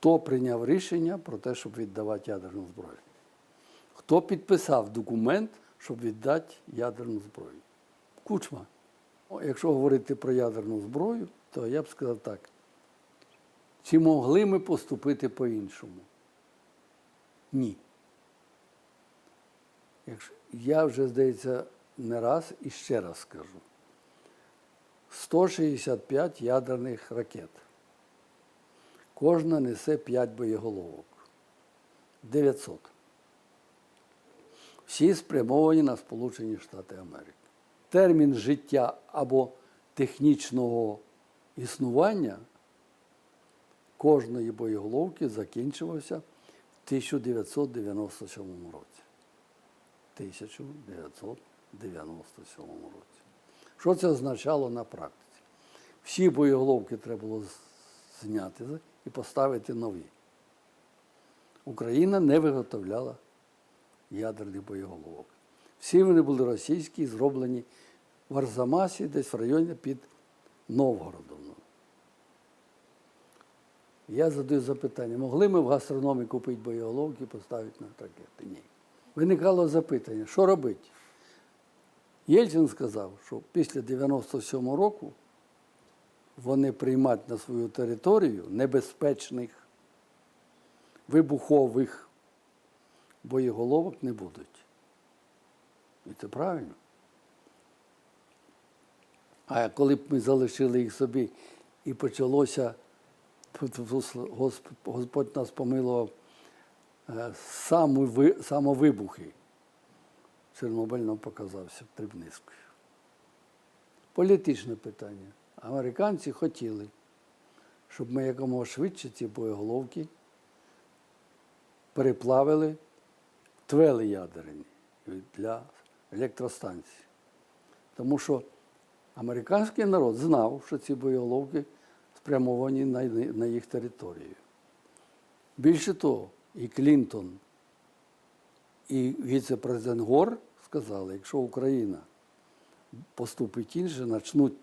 Хто прийняв рішення про те, щоб віддавати ядерну зброю? Хто підписав документ, щоб віддати ядерну зброю? Кучма. Якщо говорити про ядерну зброю, то я б сказав так. Чи могли ми поступити по-іншому? Ні. Я вже, здається, не раз і ще раз скажу. 165 ядерних ракет. Кожна несе 5 боєголовок. 900. Всі спрямовані на Сполучені Штати Америки. Термін життя або технічного існування кожної боєголовки закінчувався в 1997 році. 1997 році. Що це означало на практиці? Всі боєголовки треба було зняти і поставити нові. Україна не виготовляла ядерних боєголовок. Всі вони були російські, зроблені в Арзамасі, десь в районі під Новгородом. Я задаю запитання, могли ми в гастрономі купити боєголовки і поставити на ракети? Ні. Виникало запитання, що робити? Єльцин сказав, що після 97-го року вони приймати на свою територію небезпечних вибухових боєголовок не будуть. І це правильно. А коли б ми залишили їх собі і почалося, Господь нас помилував, е, самовибухи. Чорнобиль нам показався Трибницькою. Політичне питання. Американці хотіли, щоб ми якомога швидше ці боєголовки переплавили в твели ядерні для електростанцій. Тому що американський народ знав, що ці боєголовки спрямовані на їх територію. Більше того, і Клінтон, і віце-президент Гор сказали, якщо Україна поступить інше,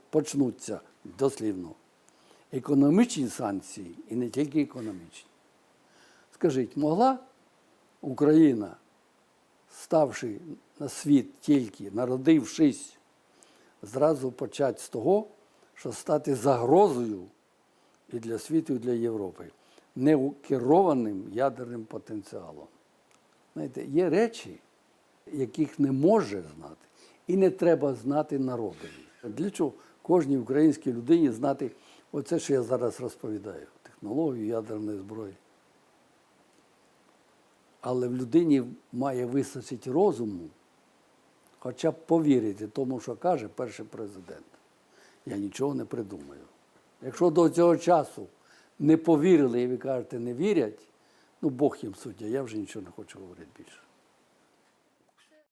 почнуться дослівно економічні санкції і не тільки економічні. Скажіть, могла Україна, ставши на світ тільки, народившись, зразу почати з того, що стати загрозою і для світу, і для Європи, некерованим ядерним потенціалом? Знаєте, є речі, яких не може знати, і не треба знати народові. Для чого кожній українській людині знати оце, що я зараз розповідаю, технологію ядерної зброї. Але в людині має вистачити розуму, хоча б повірити тому, що каже перший президент. Я нічого не придумаю. Якщо до цього часу не повірили, і ви кажете, не вірять, ну Бог їм суддя, я вже нічого не хочу говорити більше.